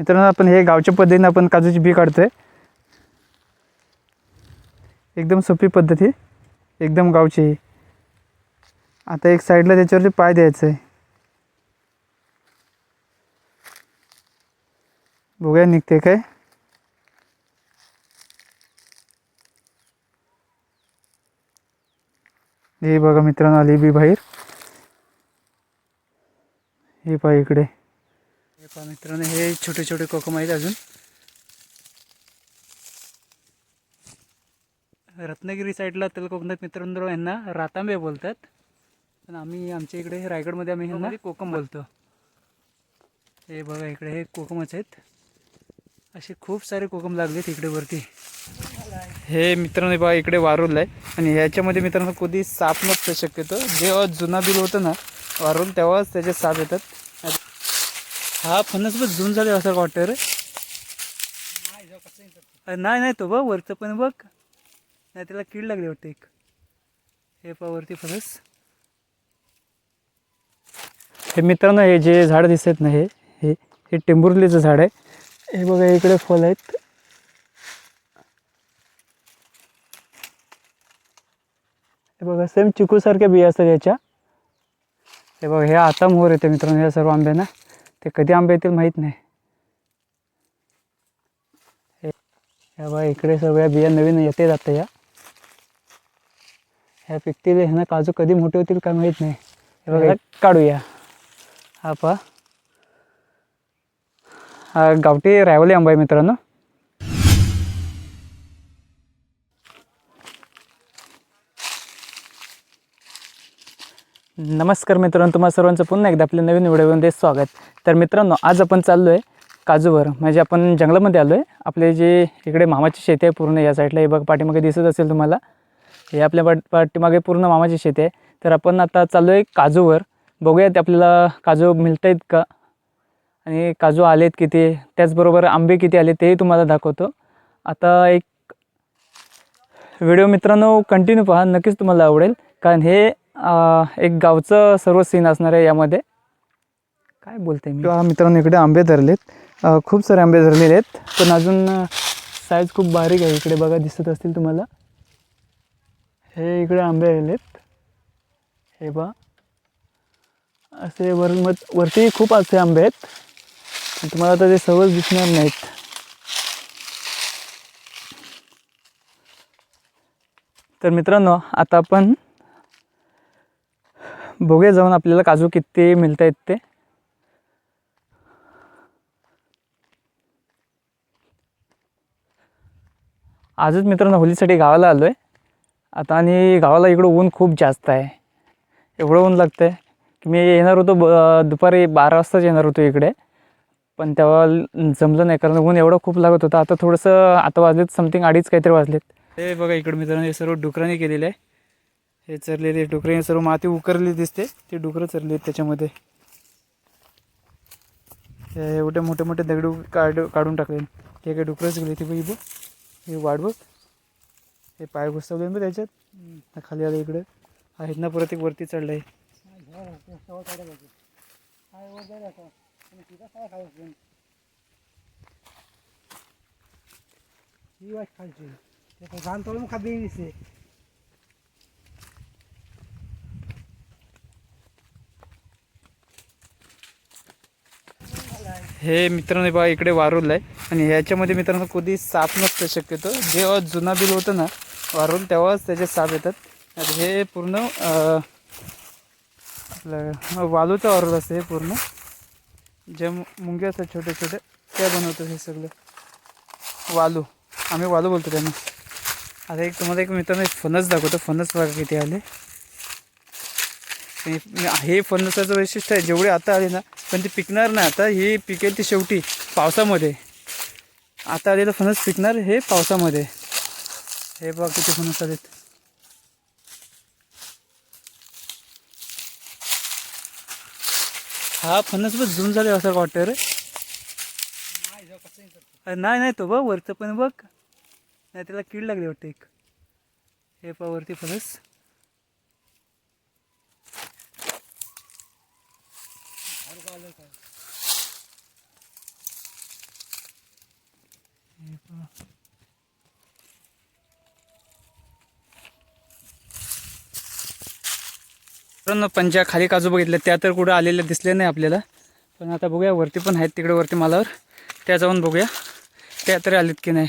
मित्रांनो आपण हे गावच्या पद्धतीने आपण काजूची बी काढतोय. एकदम सोपी पद्धती एकदम गावची आता एक साईडला त्याच्यावरती पाय द्यायचं आहे बघूया निघते काय. हे बघा मित्रांनो आली बी बाहेर. हे पहा इकडे. पहा मित्रांनो हे छोटे छोटे कोकम आहेत अजून. रत्नागिरी साईडला तेल कोकणात मित्रांनो यांना रातांबे बोलतात. पण आम्ही आमच्या इकडे रायगडमध्ये आम्ही यांना कोकम बोलतो. हे बघा इकडे हे कोकमच आहेत. असे खूप सारे कोकम लागलेत इकडे वरती. हे मित्रांनो बघा इकडे वारुल आहे. आणि ह्याच्यामध्ये मित्रांनो कधी साप नसतं शक्यतो. जेव्हा जुना बिल होतं ना वारुल तेव्हाच त्याचे साप येतात. हा फणस बघ जून झाले असं वाटतं रे नाही नाही तो बघ वरचं पण बघ. नाही त्याला कीड लागली वाटते एक. हे पावरती फणस हे मित्रांनो हे जे झाड दिसत ना हे हे हे झाड आहे. हे बघा इकडे फळ आहेत. हे बघा सेम चिकूसारख्या बिया असतात याच्या. हे बघा हे आता मोहर येते मित्रांनो या सर्व आंब्यांना. ते कधी आंबे येतील माहीत नाही. या बा इकडे सगळ्या बिया नवीन येते जातं या. ह्या पिकतील ह्यांना काजू कधी मोठे होतील काय माहीत नाही. हे बघा काढूया. हा पा हा गावठी रायवली आंबा आहे मित्रांनो. नमस्कार मित्रांनो तुम्हाला सर्वांचं पुन्हा एकदा आपल्या नवीन व्हिडिओमध्ये स्वागत. तर मित्रांनो आज आपण चाललो आहे काजूवर म्हणजे आपण जंगलामध्ये आलो आहे आपले जे इकडे मामाची शेती आहे पूर्ण या साईडला हे बघ पाठीमागे दिसत असेल तुम्हाला. हे आपल्या पाठ पाठीमागे पूर्ण मामाची शेती आहे. तर आपण आता चाललो आहे काजूवर बघूयात आपल्याला काजू मिळत आहेत का? आणि काजू आलेत किती? त्याचबरोबर आंबे किती आले तेही तुम्हाला दाखवतो. आता एक व्हिडिओ मित्रांनो कंटिन्यू पहा. नक्कीच तुम्हाला आवडेल. कारण हे एक गावचं सर्व सीन असणार आहे यामध्ये. काय बोलते मी? मित्रांनो इकडे आंबे धरलेत. खूप सारे आंबे धरलेले आहेत पण अजून साईज खूप बारीक आहे. इकडे बघा दिसत असतील तुम्हाला. हे इकडे आंबे आलेत. हे बा असे वर मग वरती खूप असे आंबे आहेत. पण तुम्हाला आता ते सहज दिसणार नाहीत. तर मित्रांनो आता आपण बघूया जाऊन आपल्याला काजू किती मिळत आहेत ते आजच मित्रांनो होलीसाठी गावाला आलो आहे आता आणि गावाला इकडं ऊन खूप जास्त आहे. एवढं ऊन लागतं आहे की मी येणार होतो ब दुपारी बारा वाजताच येणार होतो इकडे. पण तेव्हा जमलं नाही कारण ऊन एवढं खूप लागत होतं. आता थोडंसं आता वाजलेत समथिंग अडीच काहीतरी वाजलेत. हे बघा इकडे मित्रांनो हे सर्व डुकरांनी केलेलं आहे. हे चरलेले डुकरे सर्व माती उकरलेली दिसते. ते डुकरं चरली आहेत त्याच्यामध्ये एवढे मोठे मोठे दगडू काढ काढून टाकले हे काही डुकरंच गेले ते बघ हे वाढव हे पाय घुसवले ना त्याच्यात. खाली आलं इकडं. आहेत ना परत एक वरती चढलं आहे खालची. तोडून खाली दिसते हे मित्रांनो बघा इकडे वारुल आहे आणि ह्याच्यामध्ये मित्रांनो कधी साप नसतं शक्यतो. जेव्हा जुना बिल होतं ना वारुल तेव्हाच त्याचे साप येतात. आता हे पूर्ण आपलं वालूचं वारुल असतं हे पूर्ण. जे मु- असतात छोटे छोटे त्या बनवतात हे सगळं. वालू. आम्ही वालू बोलतो त्यांना. आता एक तुम्हाला एक मित्रांनो एक फणस दाखवतो. फणस बघा किती आले. हे फणसाचं वैशिष्ट्य आहे जेवढे आता आले ना पण ते पिकणार नाही. आता हे पिकेल ते शेवटी पावसामध्ये. आता आलेलं फणस पिकणार हे पावसामध्ये. हे बघ किती फणस आलेत. हा फणस बघ जून झाले असं वाटतं रे. नाही नाही तो बघ वरचं पण बघ. नाही त्याला कीड लागली वाटते एक. हे पहा वरती फणस. हे पहा. मित्रांनो पंजा खाली काजू बघितल्या त्या तर कुठं आलेल्या दिसले नाही आपल्याला. पण आता बघूया वरती पण आहेत तिकडे वरती मालावर. त्या जाऊन बघूया त्या तरी आलेत की नाही.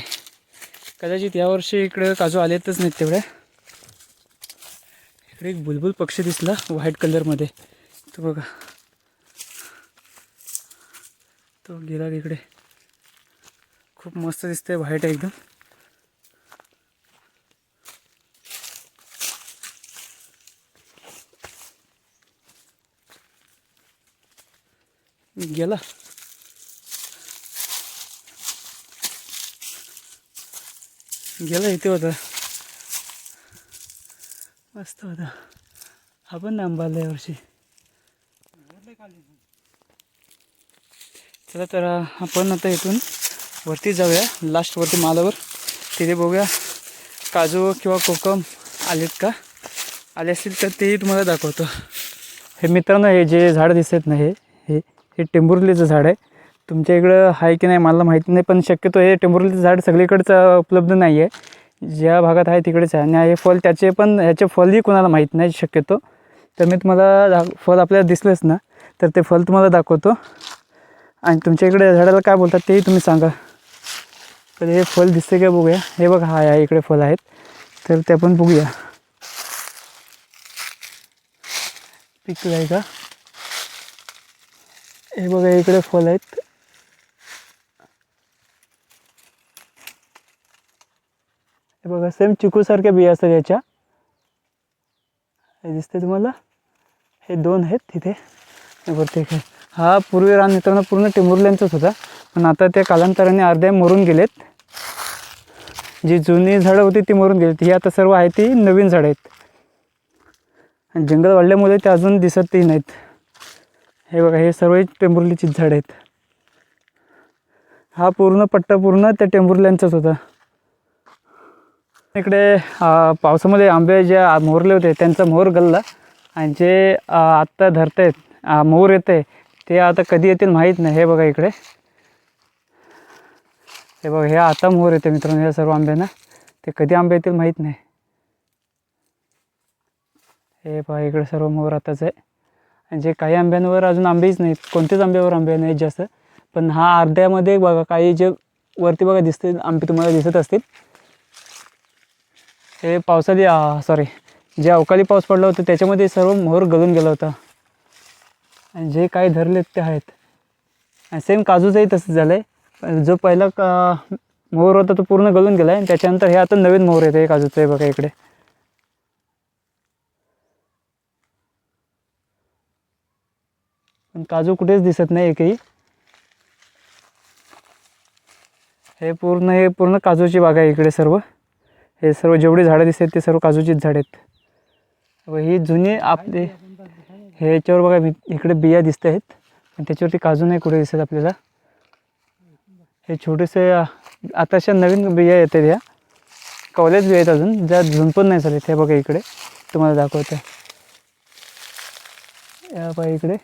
कदाचित यावर्षी इकडे काजू आलेतच नाहीत तेवढ्या इकडे एक बुलबुल पक्षी दिसला व्हाईट कलरमध्ये. तो बघा. तो गेला तिकडे खूप मस्त दिसतंय व्हाईट आहे एकदम. गेला. गेला इथे होता. मस्त होता. हा पण आंबा आला यावर्षी. चला तर आपण आता इथून वरती जाऊया. लास्टवरती मालावर. तिथे बघूया काजू किंवा कोकम आलेत का? आले असतील तर तेही तुम्हाला दाखवतो. हे मित्रांनो हे जे झाड दिसत नाही हे हे हे झाड आहे. तुमच्या इकडं आहे की नाही मला माहिती नाही पण शक्यतो हे टेंबुर्लीचं झाड सगळीकडचं उपलब्ध नाही आहे. ज्या भागात आहे तिकडेच आहे. आणि हे फल त्याचे पण ह्याचे फलही कोणाला माहीत नाही शक्यतो. तर मी तुम्हाला फल आपल्याला दिसलंच ना तर ते फल तुम्हाला दाखवतो. आणि तुमच्या इकडे झाडाला काय बोलतात तेही तुम्ही सांगा. तर हे फल दिसते का बघूया. हे बघा हा या इकडे फल आहेत. तर ते आपण बघूया. पिकलं आहे का? हे बघा इकडे फल आहेत. हे बघा सेम चिकूसारख्या बिया असतात याच्या. हे दिसते तुम्हाला? हे दोन आहेत तिथे. वरती हा पूर्वी रान मित्रांनो पूर्ण टिमुरल्यांचाच होता. पण आता त्या कालांतराने अर्ध्या मरून गेलेत. जी जुनी झाडं होती ती मरून गेलीत. ही आता सर्व आहे ती नवीन झाडं आहेत. आणि जंगल वाढल्यामुळे ते अजून दिसतही नाहीत. हे बघा हे सर्व टेंबुर्लीचीच झाडं आहेत. हा पूर्ण पट्टा पूर्ण त्या टेंबुर्ल्यांचाच होता. इकडे पावसामध्ये आंबे जे मोहरले होते त्यांचा मोहर गल्ला. आणि जे आत्ता धरतायत अं, मोहर येते ते आता कधी येतील माहीत नाही. हे बघा इकडे. हे बघा हे आता मोहर येते मित्रांनो या सर्व आंब्यांना ते कधी आंबे येतील माहीत नाही. हे पहा इकडे सर्व मोहर आताच आहे. आणि जे काही आंब्यांवर अजून आंबेच नाहीत. कोणत्याच आंब्यावर आंबे नाहीत जास्त. पण हा अर्ध्यामध्ये बघा काही जे वरती बघा दिसते आंबे तुम्हाला दिसत असतील. हे पावसाळी सॉरी जे अवकाळी पाऊस पडला होता त्याच्यामध्ये सर्व मोहर गळून गेला होता. आणि जे काही धरलेत ते आहेत. आणि सेम काजूचंही तसंच झालं आहे जो पहिला का मोहर होता तो पूर्ण गळून गेला आहे आणि त्याच्यानंतर हे आता नवीन मोहर येतं हे काजूचं. आहे बघा इकडे. पण काजू कुठेच दिसत नाही एकही. हे पूर्ण हे पूर्ण काजूची बाग आहे इकडे सर्व. हे सर्व जेवढी झाडं दिसतात ते सर्व काजूचीच झाडं आहेत. व ही जुनी आपली हे याच्यावर बघा इकडे बिया दिसत आहेत पण त्याच्यावरती काजू नाही कुठे दिसत आपल्याला. हे छोटेसे अ, आताशा नवीन बिया येतात ह्या. कॉलेज बिया आहेत अजून ज्या झुन पण नाही झाले ते बघा इकडे तुम्हाला दाखवते. या बघा इकडे.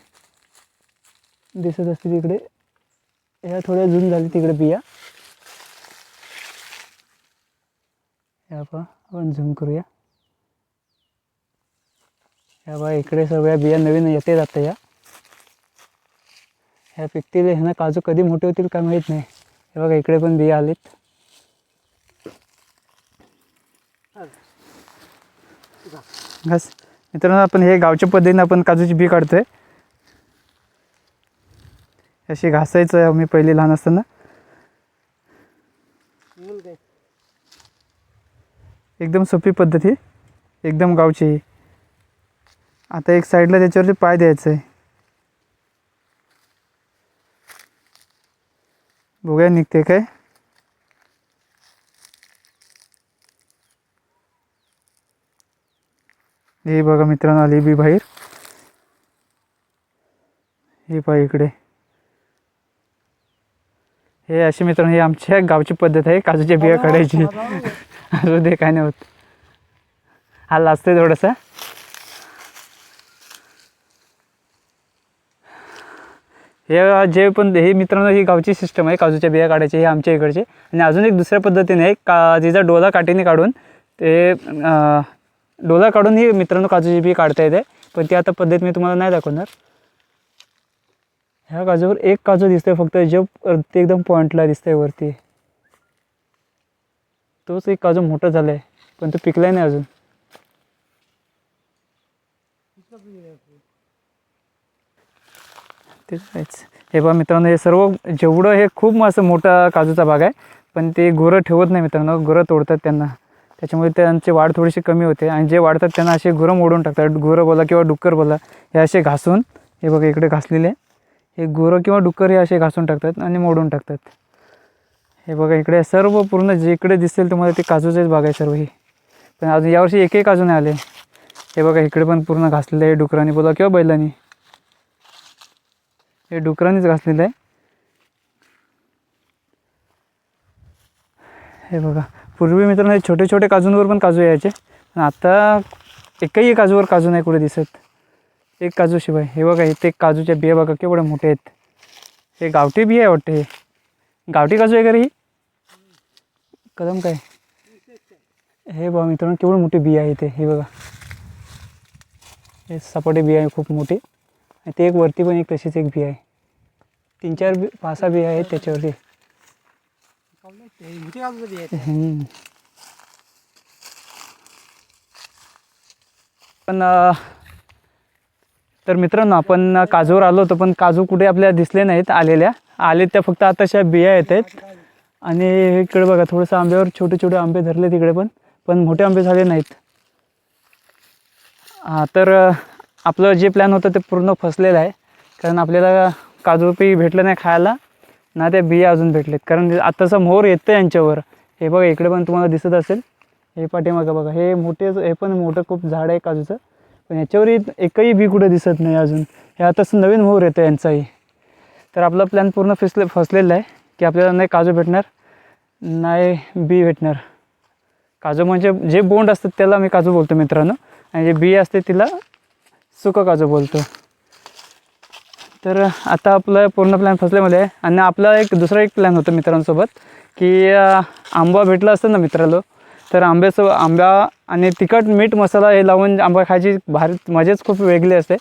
दिसत असतील इकडे. ह्या थोड्या झूम झाली तिकडे बिया. या पहा आपण झूम करूया. या बघा इकडे सर्व या बिया नवीन येते आता या. ह्या पिकतील ह्यांना काजू कधी मोठे होतील काय माहीत नाही. हे बघा इकडे पण बिया आलेत. घास मित्रांनो आपण हे गावच्या पद्धतीने आपण काजूची बी काढतोय. अशी घासायचं मी पहिले लहान असताना. एकदम सोपी पद्धती एकदम गावची आता एक साईडला त्याच्यावरती पाय द्यायचं आहे. बघूया निघते काय? हे बघा मित्रांनो आली बी बाहेर. हे पहा इकडे. हे अशी मित्रांनो ही आमच्या गावची पद्धत आहे. काजूच्या बिया काढायची. असू दे काय नाही होत. हा लाजतोय थोडासा. हे जे पण हे मित्रांनो ही गावची सिस्टम आहे. काजूच्या बिया काढायची हे आमच्या इकडचे. आणि अजून एक दुसऱ्या पद्धतीने आहे का तिचा डोला काठीने काढून ते डोला काढून ही मित्रांनो काजूची बी काढता येते. पण ती आता पद्धत मी तुम्हाला नाही दाखवणार. ह्या काजूवर एक काजू दिसतोय फक्त जे वरती एकदम पॉईंटला दिसतंय वरती. तोच एक काजू मोठा झालं आहे पण तो पिकलाय नाही अजून. तेच आहेच. हे बघा मित्रांनो हे सर्व जेवढं हे खूप असं मोठा काजूचा बाग आहे पण ते गुरं ठेवत नाही मित्रांनो. गुरं तोडतात त्यांना. त्याच्यामुळे त्यांची वाढ थोडीशी कमी होते आणि जे वाढतात त्यांना असे गुरं मोडून टाकतात. गुरं बोला किंवा डुक्कर बोला हे असे घासून हे बघा इकडे घासलेले. हे गुरं किंवा डुक्कर हे असे घासून टाकतात आणि मोडून टाकतात. हे बघा इकडे सर्व पूर्ण जे इकडे दिसेल तुम्हाला ते काजूचेच बाग आहे सर्व ही. पण अजून यावर्षी एकही काजू नाही आले. हे बघा इकडे पण पूर्ण घासलेलं आहे डुकरांनी बोला किंवा बैलांनी. हे डुकरांनीच घासलेलं आहे. हे बघा पूर्वी मित्रांनो हे छोटे छोटे काजूंवर पण काजू यायचे पण आता एकही काजूवर काजू नाही कुठे दिसत. एक काजू शिवाय. हे बघा इथे काजूच्या बिया बघा केवढे मोठे आहेत. हे गावठी बिया आहे वाटते हे. गावठी काजू आहे का रे ही? कदम काय? हे बघा मित्रांनो केवढी मोठी बिया आहे इथे. हे बघा. हे सपाटे बिया आहे खूप मोठी. आणि ते एक वरती पण एक तशीच एक बिया आहे. तीन चार बी पाच सहा बिया आहेत त्याच्यावरती. पण तर मित्रांनो आपण काजूवर आलो होतो पण काजू कुठे आपल्याला दिसले नाहीत आलेल्या. आले त्या फक्त आताशा बिया येत आहेत. आणि इकडे बघा थोडंसं आंब्यावर छोटे छोटे आंबे धरले तिकडे पण पण मोठे आंबे झाले नाहीत. हां तर आपलं जे प्लॅन होतं ते पूर्ण फसलेलं आहे. कारण आपल्याला काजूपी भेटलं नाही खायला ना त्या बिया अजून भेटलेत. कारण आत्ताचा मोर येतं यांच्यावर. हे बघा इकडे पण तुम्हाला दिसत असेल. हे पाठीमागं बघा. हे मोठे हे पण मोठं खूप झाड आहे काजूचं. पण याच्यावरही एकही बी कुठं दिसत नाही अजून. हे आताच नवीन मोर येतं यांचाही. तर आपला प्लॅन पूर्ण फिसले फसलेला आहे की आपल्याला नाही काजू भेटणार नाही बी भेटणार. काजू म्हणजे जे बोंड असतात त्याला मी काजू बोलतो मित्रांनो. आणि जे बी असते तिला काजू बोलतो? तर आता आपलं पूर्ण प्लॅन फसल्यामध्ये आहे. आणि आपला एक दुसरा एक प्लॅन होता मित्रांसोबत की आंबा भेटला असतं ना मित्रांनो तर आंब्यासोबत आंबा आणि तिखट मीठ मसाला हे लावून आंबा खायची भारी मजाच खूप वेगळी असते.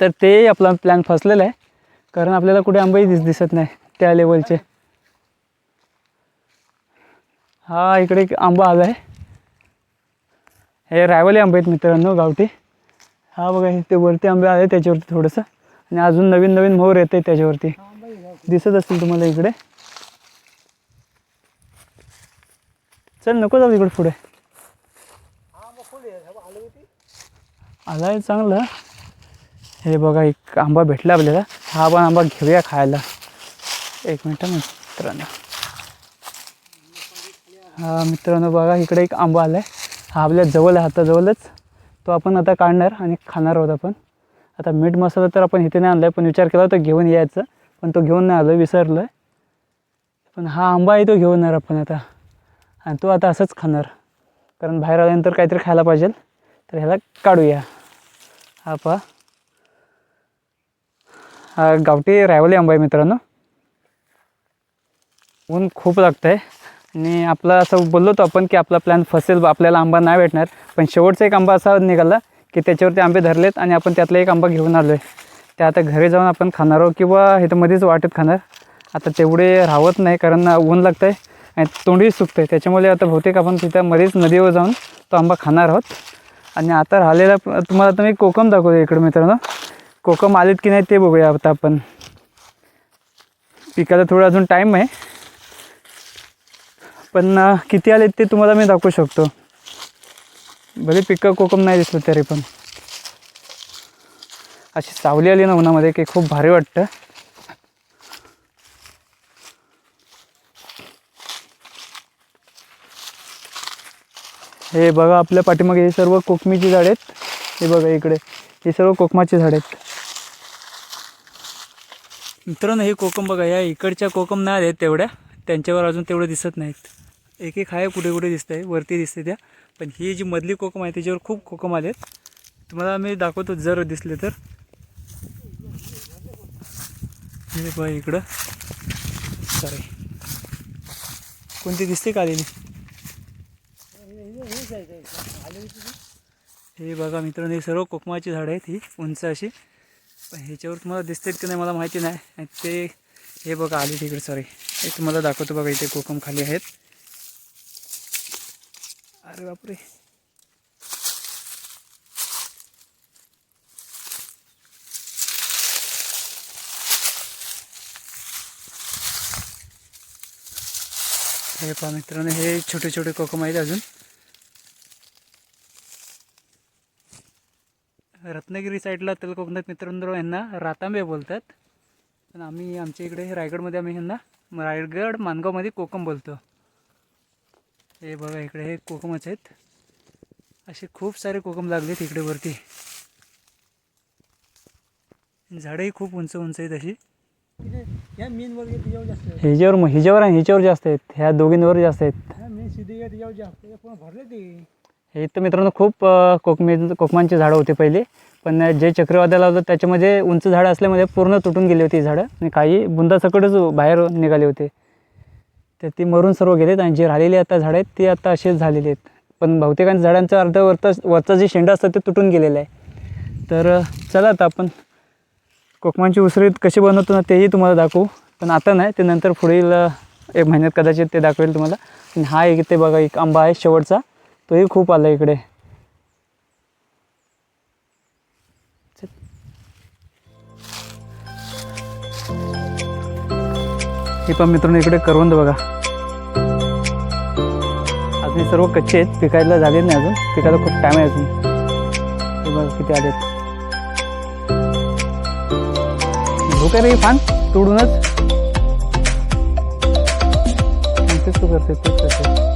तर ते आपला प्लॅन फसलेला आहे. कारण आपल्याला कुठे आंबाही दिस दिसत नाही त्या लेवलचे हा इकडे एक आंबा आला आहे हे रायवली आंबे आहेत मित्रांनो गावठी. हा बघा हे ते वरती आंबे आले त्याच्यावरती थोडंसं. आणि अजून नवीन नवीन मोहर येते त्याच्यावरती. दिसत असतील तुम्हाला इकडे? चल नको जाऊ इकडे पुढे. आला आहे चांगलं. हे बघा एक आंबा भेटला आपल्याला. हा पण आंबा घेऊया खायला. एक मिनटं मित्रांनो. हा मित्रांनो बघा इकडे एक आंबा आला आहे हा आपल्या जवळ आहे हाताजवळच तो आपण आता काढणार आणि खाणार आहोत आपण. आता मीठ मसाला तर आपण इथे नाही आणला आहे पण विचार केला होता घेऊन यायचा पण तो घेऊन नाही आलो विसरलो आहे पण हा आंबा आहे तो घेऊन येणार आपण आता. आणि तो आता असंच खाणार. कारण बाहेर आल्यानंतर काहीतरी खायला पाहिजे. तर ह्याला काढूया. हा पा हा गावठी रायवली आंबा आहे मित्रांनो. ऊन खूप लागतं आहे आणि आपला असं बोललो होतो आपण की आपला प्लॅन फसेल बा, आपल्याला आंबा नाही भेटणार. पण शेवटचा एक आंबा असा निघाला की त्याच्यावरती आंबे धरलेत आणि आपण त्यातला एक आंबा घेऊन आलो आहे ते आता घरी जाऊन आपण खाणार आहोत किंवा इथं मध्येच वाटेत खाणार. आता तेवढे राहत नाही कारण ऊन लागतं आहे आणि तोंडही सुकतं आहे त्याच्यामुळे आता बहुतेक आपण तिथं मध्येच नदीवर जाऊन तो आंबा खाणार आहोत. आणि आता राहिलेला तुम्हाला आता मी कोकम दाखवतो इकडे मित्रांनो. कोकम आलेत की नाही ते बघूया आता आपण. पिकाला थोडं अजून टाईम आहे. पण किती आले ते तुम्हाला मी दाखवू शकतो. भले पिकं कोकम नाही दिसलं तरी पण. अशी सावली आली ना उन्हामध्ये की खूप भारी वाटतं. हे बघा आपल्या पाठीमागे हे सर्व कोकमीची झाड आहेत. हे बघा इकडे हे सर्व कोकमाची झाड आहेत. मित्रांनो हे कोकम बघा या इकडच्या कोकम नाही आहेत तेवढ्या. त्यांच्यावर अजून तेवढं दिसत नाहीत. एक एक आहे कुठे कुठे दिसत आहे वरती दिसते त्या. पण ही जी मधली कोकम आहे त्याच्यावर खूप कोकम आले आहेत तुम्हाला मी दाखवतो जर दिसले तर. हे बघ इकडं. सॉरी कोणती दिसते का आलेली? हे बघा मित्रांनो हे सर्व कोकमाची झाडं आहेत ही उंच अशी. पण ह्याच्यावर तुम्हाला दिसतात की नाही मला माहिती नाही. आणि ते हे बघा आली तिकडे सॉरी हे तुम्हाला दाखवतो बघा इथे कोकम खाली आहेत. अरे बापरे. हे पहा मित्रांनो हे छोटे छोटे कोकम आहेत अजून. रत्नागिरी साईडला तेल कोकणात मित्रांनो यांना रातांबे बोलतात. पण आम्ही आमच्या इकडे रायगडमध्ये आम्ही यांना रायगड मानगावमध्ये कोकम बोलतो. हे बघा इकडे हे कोकमच आहेत. असे खूप सारे कोकम लागलेत इकडे वरती. झाडंही खूप उंच उंच आहेत अशी. या मीन वगैरे त्याच्यावर जास्त आहे. ह्याच्यावर ह्याच्यावर आणि ह्याच्यावर जास्त आहेत. ह्या दोघींवर जास्त आहेत. हा हे. तर मित्रांनो खूप कोकमी कोकमांची झाडं होती पहिले. पण जे चक्रीवादळ होतं त्याच्यामध्ये उंच झाडं असल्यामुळे पूर्ण तुटून गेली होती ही झाडं. आणि काही बुंदासकटच बाहेर निघाले होते. तर ती मरून सर्व गेलेत आणि जे राहिलेली आता झाडं आहेत ती आता असेच झालेली आहेत. पण बहुतेकांच्या झाडांचं अर्ध वरचा वरचा जे शेंडा असतं ते तुटून गेलेलं आहे. तर चला आता आपण कोकमांची उसळीत कशी बनवतो ना तेही तुम्हाला दाखवू. पण आता नाही ते नंतर पुढील एक महिन्यात कदाचित ते दाखवेल तुम्हाला. आणि हा एक ते बघा एक आंबा आहे शेवटचा. तोही खूप आला इकडे. चल. हे पण मित्रांनो इकडे करवंद बघा. अजून हे सर्व कच्चे आहेत. पिकायला झाले नाही अजून. पिकायला खूप टाईम आहे अजून. हे बघा किती आले धोका हो रे फान तोडूनच? तेच तू करते तेच करते